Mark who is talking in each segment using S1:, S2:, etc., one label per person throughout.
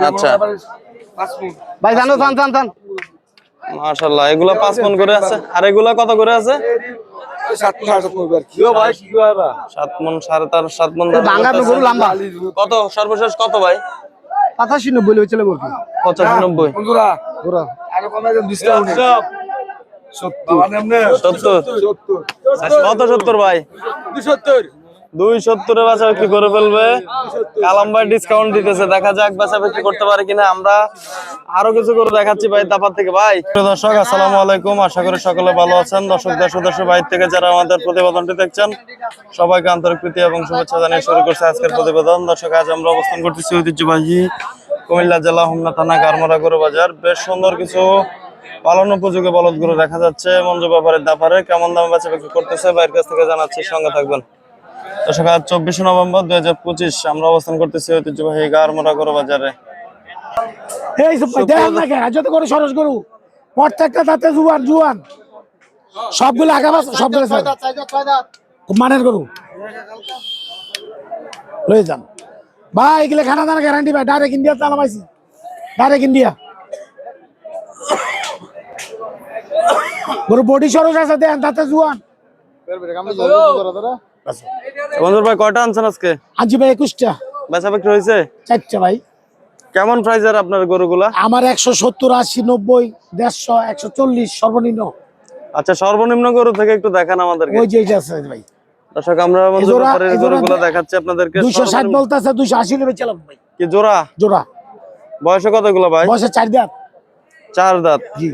S1: আচ্ছা।
S2: ভাই জানো থান থান থান
S1: মাশাল্লাহ এগুলা পাঁচ মন করে আছে। আর এগুলা কত করে আছে? মন মন
S2: ভাঙা তো গরু লম্বা।
S1: কত? সর্বশেষ কত ভাই?
S2: পাঁচাশি নব্বই লই চলে বলবি
S1: পঁচাশি নব্বই।
S2: গোরা
S1: সত্তর। কত সত্তর ভাই? দুই সত্তরে বাসা বিক্রি করে ফেলবে। কালাম ভাই ডিসকাউন্ট দিতেছে। দেখা যাক বাসা বিক্রি করতে পারে কিনা। আমরা আরও কিছু করে দেখাচ্ছি ভাই তারপর থেকে। ভাই। দর্শক, আসসালামু আলাইকুম। আশা করি সকলে ভালো আছেন। দর্শক ও দেশের বাইরে থেকে যারা আমাদের প্রতিবেদনটি দেখছেন, সবাইকে আন্তরিক প্রীতি এবং শুভেচ্ছা জানিয়ে শুরু করছে আজকের প্রতিবেদন। দর্শক, আজ আমরা অবস্থান করতেছি ঐতিহ্যবাহী কুমিল্লা জেলা হোমনা থানা গারমরা গরু বাজার। বেশ সুন্দর কিছু পালন উপযোগী বলদ গরু দেখা যাচ্ছে। মঞ্জু ব্যাপারের দাপারে কেমন দামে বেচা বিক্রি করতেছে বাইরের কাছ থেকে জানাচ্ছি। সঙ্গে থাকবেন। দর্শক আজ চব্বিশে নভেম্বর দুই হাজার পঁচিশ। আমরা অবস্থান করতেছি ঐতিহ্যবাহী গারমরা গরু বাজারে।
S3: এই সব দেখেন না কেন? যত করে সরস গরু প্রত্যেকটা দাঁতে জুয়ান জুয়ান। সবগুলো আগা বাস সবগুলো মানের গরু। লয়ে যান। ভাই এগুলো খানা দানা গ্যারান্টি ভাই। ডাইরেক্ট ইন্ডিয়া চালামাইছি ডাইরেক্ট ইন্ডিয়া গরু বডি সরস আছে দেন দাঁতে জুয়ান।
S1: বন্ধুর ভাই কয়টা আনছেন আজকে?
S3: আজি ভাই একুশটা।
S1: বেচা বিক্রি হয়েছে?
S3: চারটা ভাই।
S1: কেমন প্রাইজের আপনার গরুগুলা?
S3: আমার একশো সত্তর আশি নব্বই দেড়শো একশো চল্লিশ সর্বনিম্ন।
S1: আচ্ছা সর্বনিম্ন গরু থেকে একটু দেখান আমাদেরকে।
S3: ওই যে আছে ভাই।
S1: দর্শক আমরা
S3: এই জোড়া-
S1: গরুগুলা দেখাচ্ছি আপনাদেরকে।
S3: দুইশো ষাট
S1: সর্বনিম্ন-
S3: বলতে আছে দুইশো আশি নেবে চালাম ভাই।
S1: কি জোড়া?
S3: জোড়া।
S1: বয়সে কতগুলো ভাই?
S3: বয়সে চার দাঁত।
S1: চার দাঁত।
S3: জি।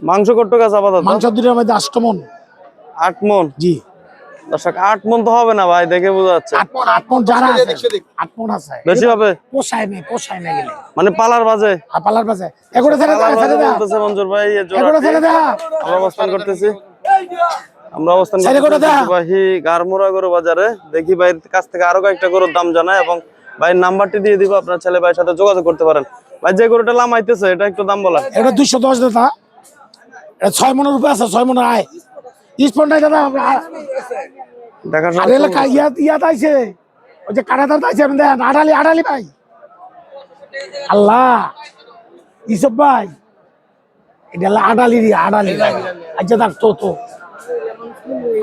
S1: মাংস কট্টু গাছ আপাতত?
S3: মাংস দুটোর মধ্যে আষ্টমন
S1: আট মন?
S3: জি।
S1: দর্শক আট মন তো হবে না ভাই দেখে বোঝা যাচ্ছে।
S3: আট মন আট মন যারা আছে আট মন আছে।
S1: বেশি হবে?
S3: পোষায় নেই পোষায় না গেলে
S1: মানে পালার বাজে?
S3: পালার এগুলো ছেড়ে দেয়া ছেড়ে
S1: বাজে বলতেছে মঞ্জুর ভাই এই
S3: এগুলো ছেড়ে দেয়া
S1: আমরা অবস্থান করতেছি। আমরা অবস্থান করতেছি
S3: কোটা দেয়া।
S1: গরু বাজারে। দেখি ভাইয়ের কাছ থেকে আরও কয়েকটা গরুর দাম জানায় এবং ভাইয়ের নাম্বারটি দিয়ে দিব আপনার ছেলে ভাইয়ের সাথে যোগাযোগ করতে পারেন। ভাই যে গরুটা লামাইতেছে এটা একটু দাম বলা
S3: এটা দুইশো দশ দাদা। এটা ছয় মনের উপরে আছে ছয় মনের আয়। দাদা আর- ইয়াত ইয়াত আইছে। ওই যে কাটাতার আইছে আপনি দেখেন আড়ালি আড়ালি ভাই। আল্লাহ ইসব ভাই। এটা হলো আড়ালি আড়ালি ভাই। আচ্ছা দেখ তো তো।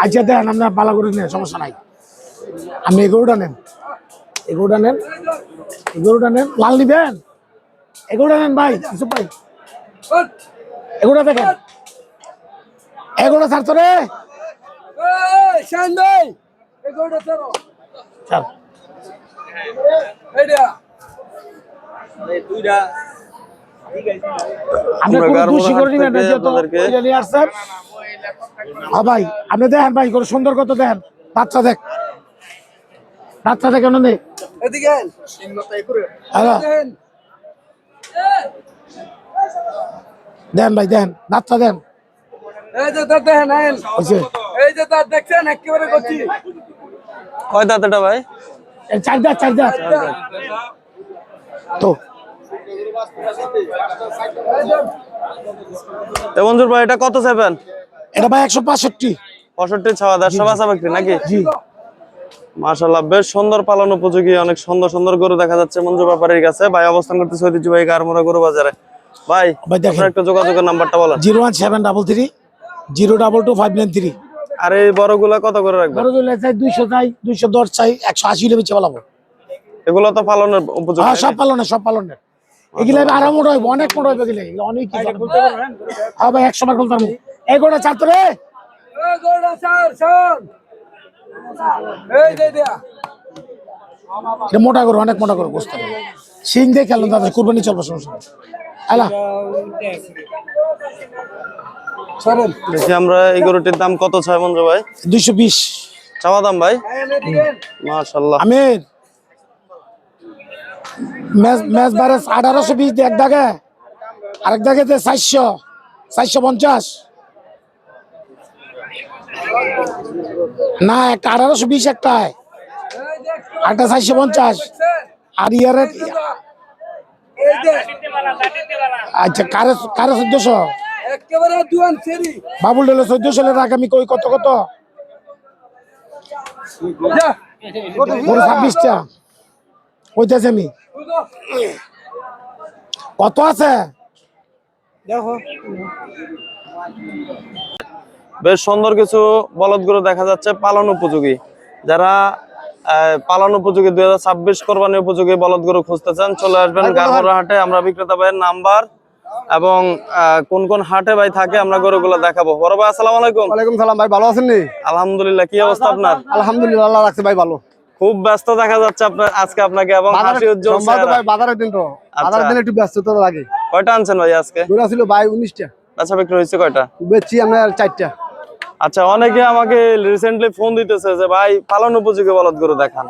S3: আচ্ছা আপনার করে নেন সমস্যা নাই। আপনি এগোটা নেন। এগোটা নেন। এগোটা নেন। লাল নিবেন? এগোটা নেন ভাই ইসব ভাই। এগোটা দেখেন। এগোটা ছাড় তো রে ভাই আপনি দেখেন ভাই করে সুন্দর কত দেখেন। বাচ্চা দেখ। বাচ্চা দেখ কেন নেই দেন ভাই দেন। বাচ্চা দেন। হয়েছে
S1: কয় দাঁত এটা ভাই?
S3: এই চার দাঁত চার দাঁত। তো।
S1: মঞ্জুর ভাই এটা কত চাইবেন
S3: এটা ভাই একশো পাঁষট্টি
S1: পঁয়ষট্টি ছাওয়া দেড়শো বাসা বিক্রি নাকি?
S3: জি।
S1: মাশাল্লাহ বেশ সুন্দর পালন উপযোগী অনেক সুন্দর সুন্দর গরু দেখা যাচ্ছে মঞ্জু ব্যাপারীর কাছে। ভাই অবস্থান করতেছে ঐতিহ্যবাহী গারমোড়া গরু বাজারে। ভাই
S3: ভাই দেখেন।
S1: আপনার একটা যোগাযোগের নাম্বারটা বলেন।
S3: Zero one seven double three zero double two five nine three
S1: আর এই বড়গুলা কত করে রাখবেন?
S3: বড় জলে চাই দুইশো চাই দুইশো দশ চাই একশো আশি লেবে চালাবো
S1: এগুলো তো পালনের উপযোগী
S3: হ্যাঁ সব পালনে সব পালনে এগুলো আরও মোটা হইব অনেক মোটা হইবে এগুলো। অনেক হ্যাঁ ভাই একশো বার বলতে পারব এগোটা চার রে এটা মোটা করো অনেক মোটা করো পারব সিং দিয়ে খেলেন তাদের কুরবানি চলবে সমস্যা
S1: দেখি আমরা এই গরুটির দাম কত ছয় মঞ্জু ভাই?
S3: দুইশো বিশ।
S1: চাওয়া দাম ভাই? মাশাল্লাহ
S3: আমির ম্যাচ ম্যাচ বারে আঠারোশো বিশ এক দাগে। আরেক দাগে দে চারশো চারশো পঞ্চাশ। না একটা আঠারোশো বিশ একটা একটা চারশো পঞ্চাশ। আর ইয়ারে আচ্ছা কারে কারে চোদ্দশো। বাবুল ডেলো চোদ্দশো টাকা আমি কই কত কত? ছাব্বিশটা। কইতেছে আমি। কত আছে?
S1: বেশ সুন্দর কিছু বলদ গরু দেখা যাচ্ছে পালন উপযোগী। যারা আহ, পালন উপযোগী দুই হাজার ছাব্বিশ কোরবানি উপযোগী বলদ গরু খুঁজতে চান চলে আসবেন গারমোড়া হাটে আমরা বিক্রেতা ভাইয়ের নাম্বার এবং কোন কোন হাটে ভাই থাকে আমরা গরুগুলো দেখাবো। বড় ভাই আসসালামু আলাইকুম।
S2: ওয়ালাইকুম সালাম ভাই ভালো আছেন নি?
S1: আলহামদুলিল্লাহ কি অবস্থা আপনার?
S2: আলহামদুলিল্লাহ আল্লাহ রাখছে ভাই ভালো।
S1: খুব ব্যস্ত দেখা যাচ্ছে আপনার আজকে আপনাকে এবং হাসি উজ্জ্বল
S2: ভাই বাজারের দিন তো। বাজারের দিন একটু ব্যস্ততা লাগে।
S1: কয়টা আনছেন ভাই আজকে?
S2: ঘুরে ছিল ভাই উনিশটা।
S1: আচ্ছা বিক্রি হয়েছে কয়টা?
S2: বেচছি আমরা চারটা।
S1: আচ্ছা অনেকে আমাকে রিসেন্টলি ফোন দিতেছে যে ভাই পালন উপযোগী বলদ গরু দেখান।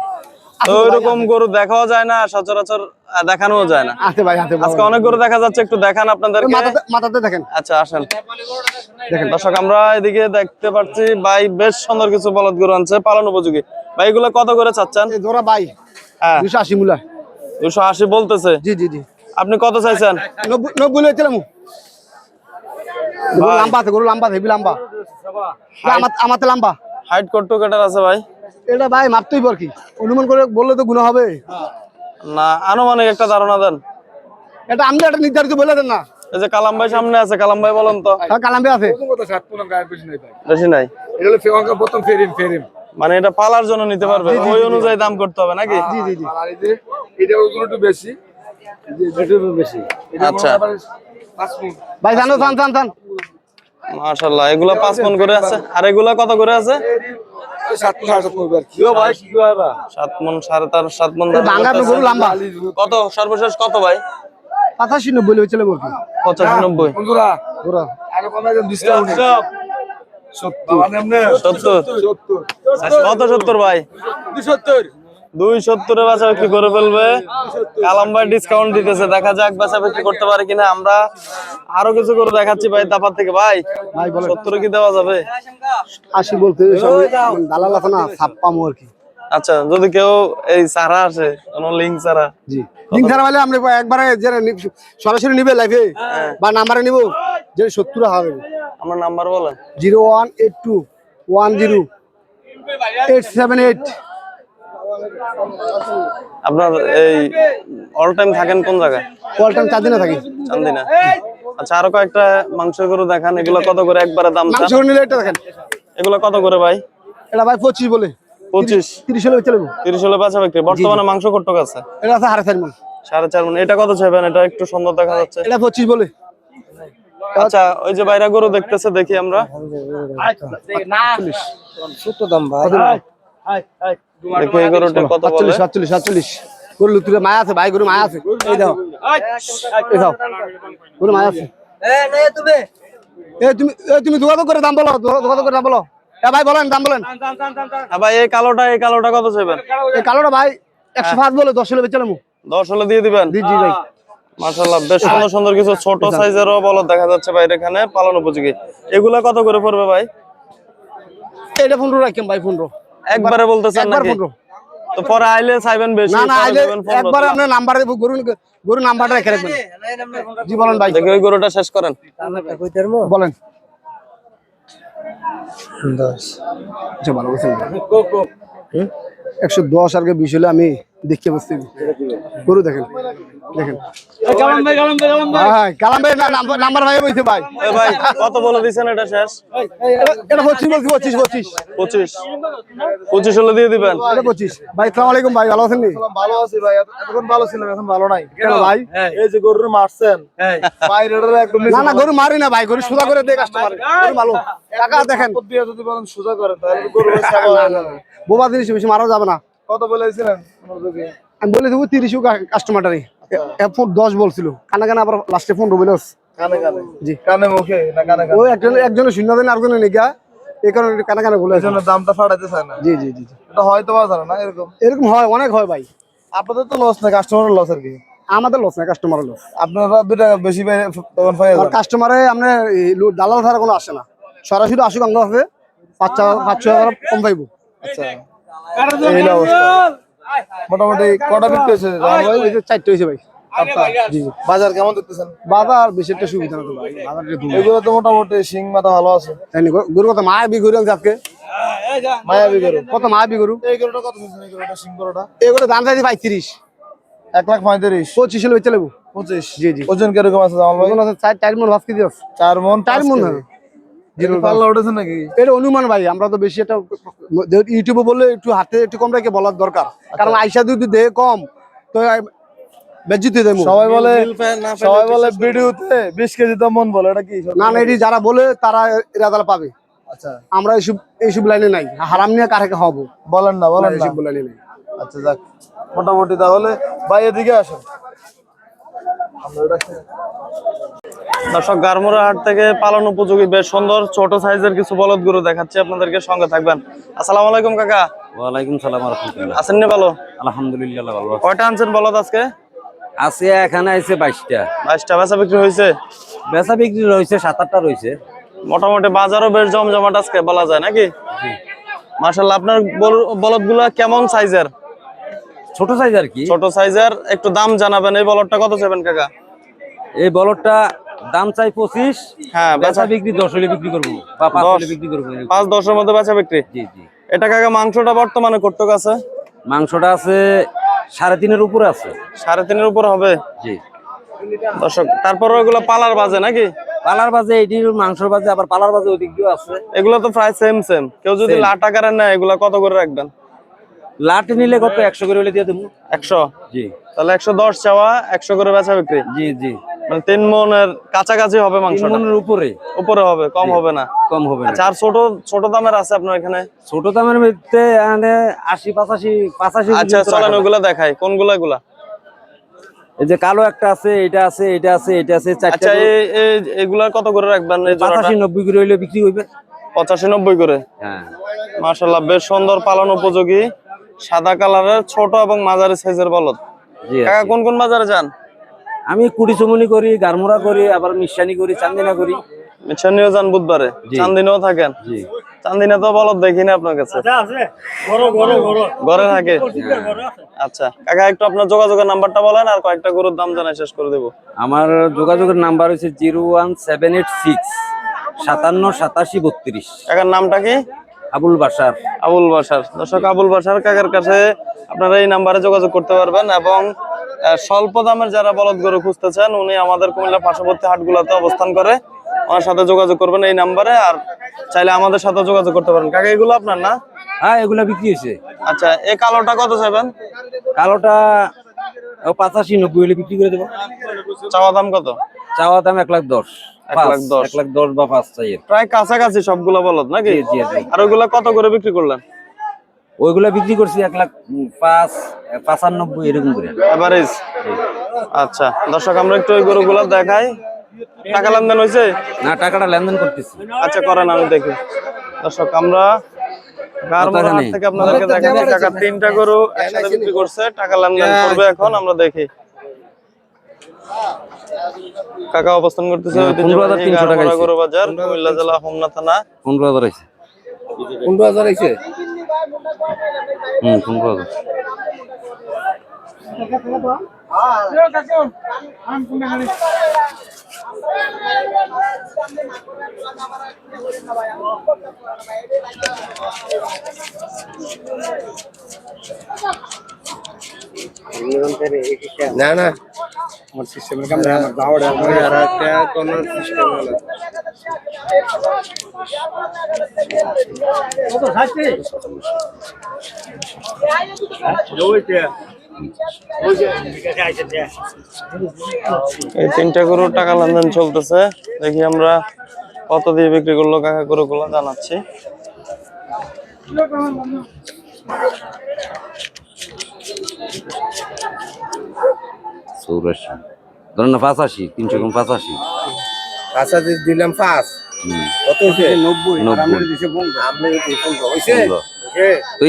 S1: তো ওইরকম গরু দেখাও যায় না সচরাচর আহ, দেখানোও যায় না।
S2: আছে ভাই আছে
S1: আজকে অনেক গরু দেখা যাচ্ছে একটু দেখান আপনাদেরকে।
S2: মাথাতে দেখেন।
S1: আচ্ছা আসেন। দর্শক আমরা এদিকে দেখতে পাচ্ছি ভাই বেশ সুন্দর কিছু বলদ গরু আনছে পালন উপযোগী। ভাই এগুলো কত করে চাচ্ছেন?
S2: জোড়া ভাই
S1: হ্যাঁ।
S2: দুশো আশি মূলা।
S1: দুশো আশি বলতেছে।
S2: জি জি জি।
S1: আপনি কত চাইছেন?
S2: নব্বই নব্বই লইছিলাম গরু লম্বা আছে গরু লম্বা হেভি লম্বা। আমাতে লম্বা
S1: হাইট কত কাটার আছে ভাই?
S2: এটা ভাই মাপতেই পার কি? অনুমান করে বললে তো গুণ হবে।
S1: না আনুমানিক একটা ধারণা দেন।
S2: এটা আমি একটা নির্ধারিত বলে দেন না।
S1: এই যে কালাম ভাই সামনে আছে কালাম ভাই বলেন তো।
S2: হ্যাঁ কালাম্বে আছে।
S1: বেশি নাই মানে এটা পালার জন্য নিতে পারবে ওই অনুযায়ী দাম করতে হবে নাকি?
S2: জি জি জি।
S1: আচ্ছা।
S2: ভাই জানো চান চান চান
S1: মাশাআল্লাহ এগুলা পাঁচ মন করে আছে। আর এগুলা কত করে আছে? সাত মন সাড়ে তার সাত মন
S2: ভাঙা তো গরু লম্বা।
S1: কত? সর্বশেষ কত ভাই?
S2: পাঁচাশি নব্বই লইছিলাম আর
S1: পঁচাশি নব্বই।
S2: গোড়া
S1: সত্তর। কত সত্তর ভাই? দুই সত্তরে বাচ্চা বিক্রি করে ফেলবে। কালাম্বাই ডিসকাউন্ট দিতেছে। দেখা যাক বাচ্চা বিক্রি করতে পারে কিনা। আমরা আরও কিছু করে দেখাচ্ছি ভাই দাপার থেকে। ভাই সত্তরে কি দেওয়া যাবে?
S2: আশি বলতে দালাল আছে না ছাপ্পামো আর কি।
S1: আচ্ছা যদি কেউ এই সারা আসে কোন লিংক সারা
S2: জি। লিংক সারা মানে আমরা একবারে যারা সরাসরি নিবে লাইভে হ্যাঁ। বা নাম্বারে নিব যে 70 হবে।
S1: আমার নাম্বার বলেন।
S2: 018210878
S1: আপনার এই অল টাইম থাকেন কোন জায়গায়
S2: অল টাইম চার দিনে থাকি
S1: চান্দিনা আচ্ছা আরও কয়েকটা মাংস গরু দেখান এগুলো কত করে একবারে দাম
S2: মাংস
S1: চান?
S2: নিলে এটা দেখেন
S1: এগুলো কত করে ভাই
S2: এটা ভাই পঁচিশ বলে
S1: পঁচিশ
S2: তিরিশ হলে চলে যাব।
S1: তিরিশ হলে বেচা বিক্রি বর্তমানে মাংস কটক আছে
S2: এটা আছে হারে চার মন
S1: সাড়ে চার মন এটা কত চাইবেন এটা একটু সুন্দর দেখা যাচ্ছে
S2: এটা পঁচিশ বলে
S1: আচ্ছা ওই যে বাইরা গরু দেখতেছে দেখি আমরা দেখি এই গরুটা কত বলে?
S2: সাতচল্লিশ সাতচল্লিশ সাতচল্লিশ। গরু লুতুরে মায়া আছে ভাই গরু মায়া আছে। এই দাও। এই দাও। গরু মায়া আছে। এ তুমি। এ তুমি যোগাযোগ করে দাম বলো যোগাযোগ করে দাম বলো। এ ভাই বলেন দাম বলেন।
S1: হ্যাঁ ভাই এই কালোটা এই কালোটা কত চাইবেন?
S2: এই কালোটা ভাই একশো পাঁচ বলে দশ হলে বেচালাম
S1: দশ হলে দিয়ে দিবেন?
S2: জি জি ভাই।
S1: মাশাআল্লাহ বেশ সুন্দর সুন্দর কিছু ছোট সাইজেরও বলদ দেখা যাচ্ছে ভাই এখানে পালন উপযোগী। এগুলা কত করে পড়বে ভাই?
S2: এটা পনেরো রাখেন ভাই পনেরো।
S1: একবারে বলতেছেন
S2: একবার
S1: নাকি? তো পরে আইলে চাইবেন বেশি
S2: না না আইলে
S1: দেবেন 15
S2: একবার আপনার নাম্বার গরু গরু নাম্বারটা রেখে রাখবেন। জি বলেন ভাই।
S1: দেখি ওই গরুটা শেষ করেন।
S2: বলেন। আচ্ছা ভালো বলছেন একশো দশ আর বিশ হলে আমি দেখতে বসতে গরু দেখেন দেখেন। ভাই কালাম ভাই নাম্বার ভাই বলছে ভাই।
S1: এ ভাই কত বলে দিছেন এটা শেষ?
S2: এটা- এটা পঁচিশ বলছি পঁচিশ পঁচিশ।
S1: পঁচিশ। পঁচিশ হলে দিয়ে দিবেন।
S2: এটা পঁচিশ। ভাই সালাম আলাইকুম ভাই ভালো আছেন
S4: ভালো আছি ভাই এতক্ষণ ভালো ছিলাম এখন ভালো নাই।
S2: কেন ভাই?
S4: এই যে গরুর মারছেন বাইরের একদম
S2: না না গরু মারি না ভাই গরু সুদা করে দিয়ে কাস্টমার গরু ভালো। টাকা দেখেন।
S4: যদি বলেন সোজা করেন তাহলে গরু বেচা
S2: বোবা জিনিস বেশি মারা যাবে না।
S4: কত বলেছিলেন
S2: আমি বলে দেবো তিরিশও কাস্টমারটারই এখন দশ বলছিল। কানা কানা আবার লাস্টে পনেরো বলে
S4: কানে কানে?
S2: জি।
S4: কানে মুখে না কানে কানে?
S2: ও একজন একজনের শূন্য দেন আরেকজনের নিকা। এই কারণে একটু কানা কানা বলে
S4: জন্য দামটা ফাটাইতে চায় না।
S2: জি জি জি জি।
S4: এটা হয়তো বা জানো না এরকম?
S2: এরকম হয় অনেক হয় ভাই।
S4: আপনাদের তো লস না কাস্টমারের লস আর কি?
S2: আমাদের লস না কাস্টমারের লস
S4: আপনারা দুই টাকা বেশি তখন
S2: কাস্টমারে আপনার দালাল ছাড়া কোনো আসে না। সরাসরি আসুক আমরা পাঁচ ছয় হাজার কম পাইবো।
S4: আচ্ছা। এই হলো অবস্থা। মোটামুটি কটা বিক্রি হয়েছে? জামাল ভাই।
S2: এই যে চারটে হয়েছে ভাই।
S4: জি জি। বাজার কেমন দেখতেছেন?
S2: বাজার বেশি একটা সুবিধা না ভাই। বাজার একটু দূর।
S4: এগুলো তো মোটামুটি শিং মাথা ভালো আছে।
S2: গরু কত মায়া বি গরু আনছে আজকে?
S4: মায়াবি গরু
S2: কত মায়া বি গরু
S4: এই গরুটা কত শুনছেন এই গরুটা শিং গরুটা?
S2: এগুলো দাম চাইছি ভাই তিরিশ
S4: এক লাখ পঁয়ত্রিশ।
S2: পঁচিশ হলে বেচে লেবু
S4: পঁচিশ।
S2: জি, জি।
S4: ওজন কীরকম আছে জামাল ভাই?
S2: ওজন আছে চার চার মন
S4: চার মন
S2: চার মন হবে।
S4: এটা পাল্লা উঠেছে নাকি?
S2: এটা অনুমান ভাই আমরা তো বেশি একটা যেহেতু ইউটিউবে বললে একটু হাতে একটু কম রেখে বলার দরকার। কারণ আইসা যদি কম তো
S4: সবাই বলে সবাই বলে ভিডিওতে বিশ কেজি তো মন বলে এটা কি
S2: না না এটি যারা বলে তারা রেজাল্ট পাবে।
S4: আচ্ছা।
S2: আমরা এইসব এইসব লাইনে নাই। হারাম নিয়ে কারে হব?
S4: বলেন না বলেন না
S2: এইসব লাইনে নাই।
S4: আচ্ছা যাক মোটামুটি তাহলে। ভাই এদিকে আসেন। এটা
S1: দর্শক গারমোড়া হাট থেকে পালন উপযোগী বেশ সুন্দর ছোট সাইজের কিছু বলদ গরু দেখাচ্ছি আপনাদেরকে সঙ্গে থাকবেন। আসসালামু আলাইকুম কাকা।
S5: ওয়ালাইকুম সালাম রহমতুল্লাহ
S1: আছেন নি ভালো?
S5: আলহামদুলিল্লাহ ভালো
S1: কয়টা আনছেন বলদ আজকে?
S5: আছে এখানে আছে বাইশটা।
S1: বাইশটা বেচা বিক্রি হয়েছে
S5: বেচা বিক্রি রয়েছে সাত আটটা রয়েছে
S1: মোটামুটি বাজারও বেশ জমজমাট আজকে বলা যায় নাকি? মার্শাল্লাহ আপনার বলদগুলা কেমন সাইজের?
S5: ছোট সাইজ আর কি?
S1: ছোট সাইজের একটু দাম জানাবেন এই বলদটা কত চাইবেন কাকা?
S5: এই বলরটা দাম চাই পঁচিশ
S1: হ্যাঁ
S5: বেচা বিক্রি দশ হলে বিক্রি করব। বা পাঁচ। হলে বিক্রি করব।
S1: পাঁচ দশের মধ্যে বেচা বিক্রি?
S5: জি জি।
S1: এটা কাকা মাংসটা বর্তমানে কট্টক আছে?
S5: মাংসটা আছে সাড়ে তিনের উপরে আছে।
S1: সাড়ে তিনের উপর হবে?
S5: জি।
S1: দর্শক তারপর ওগুলো পালার বাজে নাকি?
S5: পালার বাজে এটির মাংসর বাজে আবার পালার বাজে ওই দিক দিয়েও আছে।
S1: এগুলো তো প্রায় সেম সেম কেউ যদি. লাট আকারে নেয় এগুলো কত করে রাখবেন?
S5: লাটে নিলে কত? একশো করে হলে দিয়ে দেবো।
S1: একশো?
S5: জি।
S1: তাহলে একশো দশ চাওয়া একশো করে বেচা বিক্রি?
S5: জি জি।
S1: মানে তিন মনের কাছাকাছি হবে মাংসটা?
S5: মনের উপরে।
S1: উপরে হবে কম হবে না?
S5: কম হবে না।
S1: আচ্ছা আর ছোট ছোট দামের আছে আপনার এখানে?
S5: ছোট দামের মধ্যে এখানে আশি পাঁচাশি পাঁচাশি
S1: আচ্ছা চলেন। ওগুলা দেখাই। কোনগুলা এগুলা?
S5: এই যে কালো একটা আছে এটা আছে এটা আছে এটা আছে
S1: আচ্ছা এগুলা কত করে রাখবেন
S5: পাঁচাশি নব্বই করে হইলে বিক্রি হইবে।
S1: পঁচাশি নব্বই করে?
S5: হ্যাঁ।
S1: মাশাল্লাহ বেশ সুন্দর পালন উপযোগী। সাদা কালারের ছোট এবং মাঝারি সাইজের বলদ। কাকা কোন কোন বাজারে যান?
S5: আমি কুড়ি চমনি করি গারমোড়া করি আবার মিশানি করি চান্দিনা করি।
S1: মিশনীয় যান বুধবারে। চান্দিনেও থাকেন?
S5: জি।
S1: চান্দিনে তো বলদ দেখি না আপনার কাছে। ঘরে থাকে? আচ্ছা কাকা একটু আপনার যোগাযোগের নাম্বারটা বলেন আর কয়েকটা গরুর দাম জানাই শেষ করে দেবো।
S5: আমার যোগাযোগের নাম্বার হচ্ছে zero one seven eight six সাতান্ন সাতাশি বত্রিশ।
S1: কাকার নামটা কি?
S5: আবুল বাসার
S1: আবুল বাসার দর্শক আবুল বাসার কাকার কাছে আপনারা এই নাম্বারে যোগাযোগ করতে পারবেন এবং স্বল্প দামের যারা বলদ গরু খুঁজতেছেন উনি আমাদের কুমিল্লা পার্শ্ববর্তী হাটগুলোতে অবস্থান করে ওনার সাথে যোগাযোগ করবেন এই নাম্বারে। আর চাইলে আমাদের সাথে যোগাযোগ করতে পারেন। কাকা এগুলো আপনার না?
S5: হ্যাঁ এগুলো বিক্রি হয়েছে।
S1: আচ্ছা এই কালোটা কত চাইবেন?
S5: কালোটা পাঁচাশি নব্বই হলে বিক্রি করে দেবো।
S1: চাওয়া দাম কত?
S5: চাওয়া দাম এক লাখ দশ।
S1: এক লাখ দশ।
S5: এক লাখ দশ বা পাঁচ চাই
S1: প্রায় কাছাকাছি সবগুলো বলদ নাকি। আর ওইগুলা কত করে বিক্রি করলেন?
S5: ওইগুলা বিক্রি করছি এক লাখ পাঁচ পাঁচানব্বই এরকম করে।
S1: এভারেজ আচ্ছা দর্শক আমরা একটু ওই গরুগুলো দেখাই। টাকা লেনদেন হয়েছে
S5: না টাকাটা লেনদেন করতেছি।
S1: আচ্ছা করেন আমি দেখি। দর্শক আমরা থেকে আপনাদেরকে দেখাচ্ছি টাকা তিনটা গরু একসাথে বিক্রি করছে। টাকা লেনদেন করবে এখন আমরা দেখি। কাকা অবস্থান করতেছে
S5: পনেরো হাজার তিনশো টাকা
S1: গরু বাজার কুমিল্লা জেলা হোমনা থানা।
S5: পনেরো হাজার আছে
S2: পনেরো হাজার আইছে?
S5: হুম পনেরো হাজার
S2: না না। আমার সিস্টেমের আমার দাওড়ে আমার আর একটা কোন সিস্টেম হলো।
S1: এই তিনটা গরুর টাকা লেনদেন চলতেছে। দেখি আমরা কত দিয়ে বিক্রি করল কাকা গরুগুলো জানাচ্ছি।
S5: চৌরাশি। ধরেন না পাঁচাশি তিনশো কম পাঁচাশি।
S2: আচ্ছা দিলাম পাঁচ। কত নব্বই।
S5: নব্বই। তো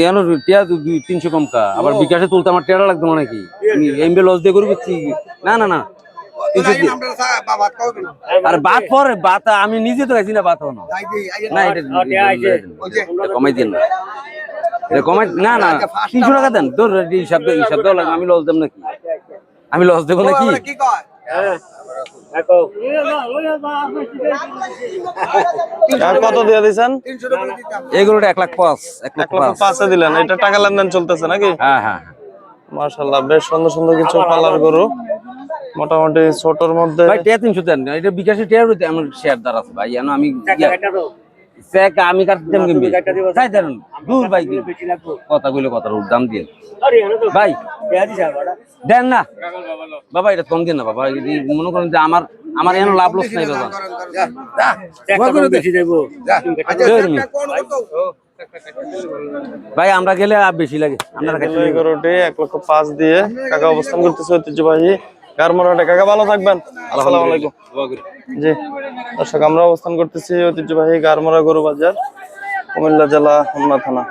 S5: টিয়া দুই তিনশো কম কা। আবার বিকাশে তুলতে আমার টেরা লাগতো না নাকি? আমি এমবে লস দিয়ে করবি না না না। তিনশো দিয়ে-
S2: বাবা কবে
S5: আর বাদ পরে বাত আমি নিজে তো খাইছি না বাত হনো না এটা এটা কমাই দিন না। কমাই না না। তিনশো টাকা দেন। তোর হিসাব হিসাব দেওয়া লাগবে। আমি লস দেব নাকি? আমি লস দেবো নাকি?
S1: কত দিয়ে
S5: এগুলোটা এক লাখ পাঁচ এক লাখ পাঁচে।
S1: দিলেন। এটা টাকা লেনদেন চলতেছে নাকি?
S5: হ্যাঁ হ্যাঁ।
S1: মার্শাল্লাহ বেশ সুন্দর সুন্দর কিছু পালার গরু। মোটামুটি ছোটর মধ্যে
S5: ভাই টিয়া তিনশো দেন। এটা বিকাশে টিয়া আমার শেয়ার দ্বার আছে ভাই। জানো আমি চেক আমি কাটতাম কিনবি? তাই দেন দূর ভাই কথা কইলে কথা দাম দিয়ে। ভাই। দেন না। বাবা এটা কম দিন না বাবা। যদি মনে করেন যে আমার আমার এনে লাভ লস নাই বাবা। ভাই আমরা গেলে আর বেশি লাগে। আপনারা খাইতে
S1: এই গরুটি এক লক্ষ পাঁচ দিয়ে কাকা অবস্থান করতেছে ঐতিহ্যবাহী গারমোড়াটে কাকা ভালো থাকবেন। আসসালামু আলাইকুম। জি। দর্শক আমরা অবস্থান করতেছি ঐতিহ্যবাহী গারমোড়া গরু বাজার কুমিল্লা জেলা হোমনা থানা।